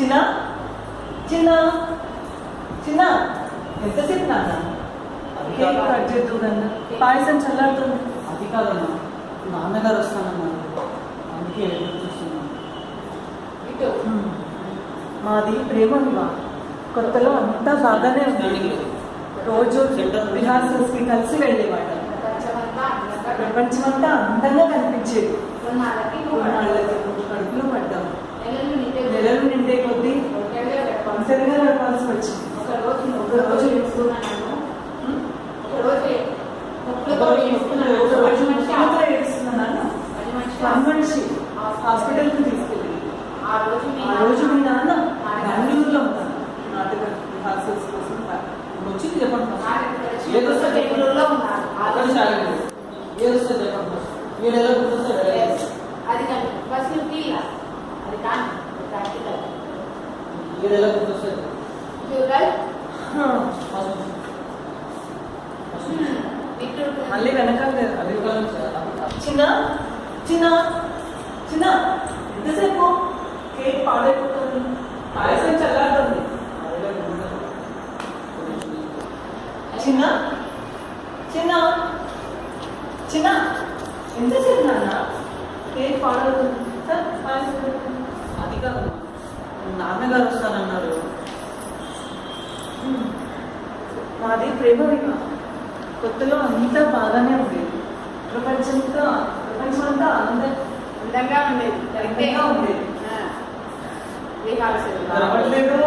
చిన్న చిన్న చిన్న. ఎంతసేపు నాన్న? కేక్ కట్ చేద్దు నాన్న. పాయసం చల్లారుతుంది. అది కాదన్నా నాన్నగారు వస్తానన్నారు. అందుకే చూస్తున్నాను. మాది ప్రేమ వివాహ. కొత్తలో అంతా బాగానే ఉంది. రోజు రిహార్సల్స్కి కలిసి అందంగా ప్రపంచమంతా అందంగా కనిపించేది. మనిషి మనిషి హాస్పిటల్కి తీసుకెళ్ళి ఆ రోజు ఆ రోజు మీ నాన్న బెంగళూరులో ఉన్నారు నాటక రిహార్సల్స్ కోసం వచ్చింది చెప్పండి first. నాన్నగారు ఏదో వచ్చి బెంగళూరులో ఉన్నారు ఆ అక్కడ రోజు సాగలేదు ఏదో వస్తే చెప్పండి first. మీరు ఎలా గుర్తొస్తే Yes. అది కానీ బస్ నువ్వు ఫీల్ అది కానీ ప్రాక్టికల్ మీరు ఎలా గుర్తొస్తే చూడాలి ఫస్ట్ మళ్ళీ వెనకాల అది చిన్న చిన్న చిన్న ఎంతసేపు? కేక్ పాడైపోతుంది. పాయసం చల్లారుతుంది. చిన్న చిన్న చిన్న ఎంతసేపు నాన్న? కేక్ పాడవుతుంది సార్ పాయసం. అది కాదు. నాన్నగారు వస్తానన్నారు. మాది ప్రేమ వివాహం. కొత్తలో అంతా బాగానే ఉండేది. ప్రపంచంతో ప్రపంచమంతా అంద అందంగా ఉండేది. ఉండేది. రావట్లేదు.